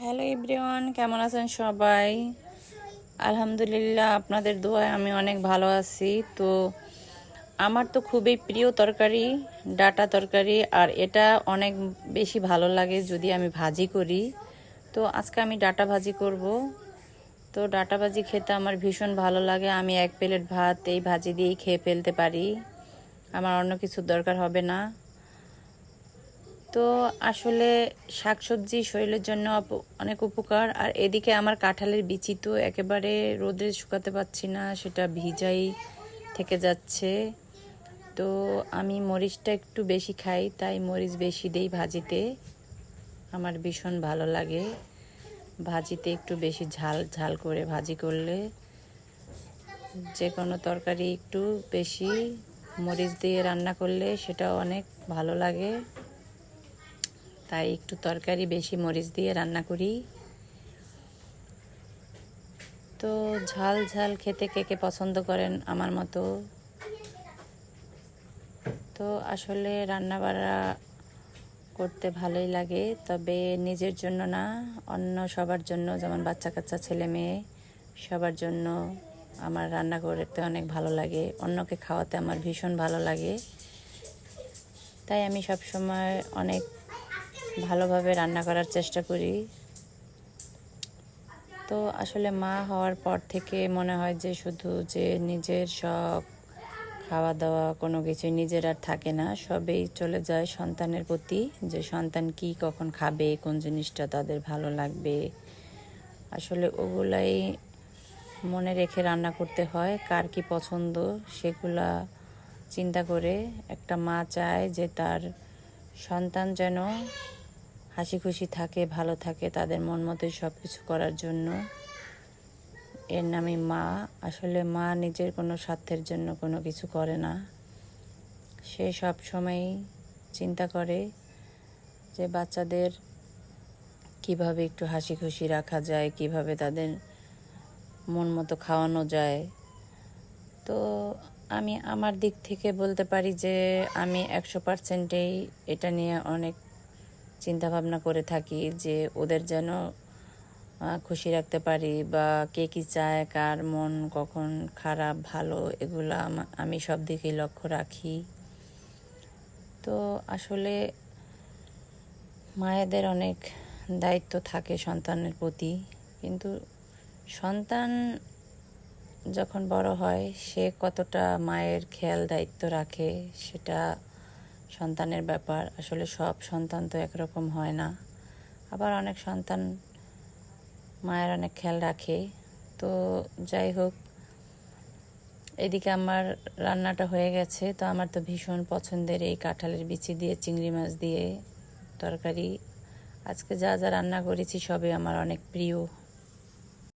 Hello everyone, কেমন আছেন সবাই? আলহামদুলিল্লাহ, আপনাদের দোয়ায় আমি অনেক ভালো আছি। তো আমার তো খুবই প্রিয় তরকারি, ডাটা তরকারি, আর এটা অনেক বেশি ভালো লাগে যদি আমি ভাজি করি। তো আজকে আমি ডাটা ভাজি করব। তো ডাটা ভাজি খেতে আমার ভীষণ ভালো লাগে। আমি এক প্লেট ভাত এই ভাজি দিয়েই খেয়ে ফেলতে পারি। আমার অন্য কিছুর দরকার হবে না। তো আসলে শাকসবজি শরীরের জন্য অনেক উপকার। আর এদিকে আমার কাঁঠালের বিচি তো একেবারে রোদে শুকাতে পারছি না, সেটা ভিজাই থেকে যাচ্ছে। তো আমি মরিচটা একটু বেশি খাই, তাই মরিচ বেশি দেই ভাজিতে। আমার ভীষণ ভালো লাগে ভাজিতে একটু বেশি ঝাল ঝাল করে ভাজি করলে। যে কোনো তরকারি একটু বেশি মরিচ দিয়ে রান্না করলে সেটা অনেক ভালো লাগে। তাই একটু তরকারি বেশি মরিচ দিয়ে রান্না করি। তো ঝাল ঝাল খেতে কে কে পছন্দ করেন আমার মতো? তো আসলে রান্না বাড়া করতে ভালোই লাগে, তবে নিজের জন্য না, অন্য সবার জন্য, যেমন বাচ্চা কাচ্চা, ছেলে মেয়ে, সবার জন্য আমার রান্না করতে অনেক ভালো লাগে, অন্যকে খাওয়াতে আমার ভীষণ ভালো লাগে। তাই আমি সব সময় অনেক ভালোভাবে রান্না করার চেষ্টা করি। তো আসলে মা হওয়ার পর থেকে মনে হয় যে শুধু যে নিজের শখ খাওয়া দাওয়া কোনো কিছু নিজের আর থাকে না, সবেই চলে যায় সন্তানের প্রতি। যে সন্তান কি কখন খাবে, কোন জিনিসটা তাদের ভালো লাগবে। আসলে ওগুলাই মনে রেখে রান্না করতে হয়, কার কি পছন্দ সেগুলা চিন্তা করে একটা মা চায় যে তার সন্তান যেন হাসি খুশি থাকে, ভালো থাকে তাদের মন মতোই সব কিছু করার জন্য। এর নামই মা। আসলে মা নিজের কোনো স্বার্থের জন্য কোনো কিছু করে না। সে সব সময় চিন্তা করে যে বাচ্চাদের কীভাবে একটু হাসি খুশি রাখা যায়, কীভাবে তাদের মন মতো খাওয়ানো যায়। তো আমি আমার দিক থেকে বলতে পারি যে আমি একশো পার্সেন্টেই এটা নিয়ে অনেক চিন্তা ভাবনা করে থাকি যে ওদের যেন খুশি রাখতে পারি বা কে কি চায়, কার মন কখন খারাপ, ভালো, এগুলো আমি সব দিকেই লক্ষ্য রাখি। তো আসলে মায়েদের অনেক দায়িত্ব থাকে সন্তানের প্রতি, কিন্তু সন্তান যখন বড় হয় সে কতটা মায়ের খেয়াল, দায়িত্ব রাখে সেটা সন্তানের ব্যাপার, আসলে সব সন্তান তো একরকম হয় না। আবার অনেক সন্তান মায়ের অনেক খেয়াল রাখে। তো যাই হোক, এদিকে আমার রান্নাটা হয়ে গেছে। তো আমার তো ভীষণ পছন্দের এই কাঁঠালের বিচি দিয়ে, চিংড়ি মাছ দিয়ে তরকারি। আজকে যা যা রান্না করেছি সবই আমার অনেক প্রিয়।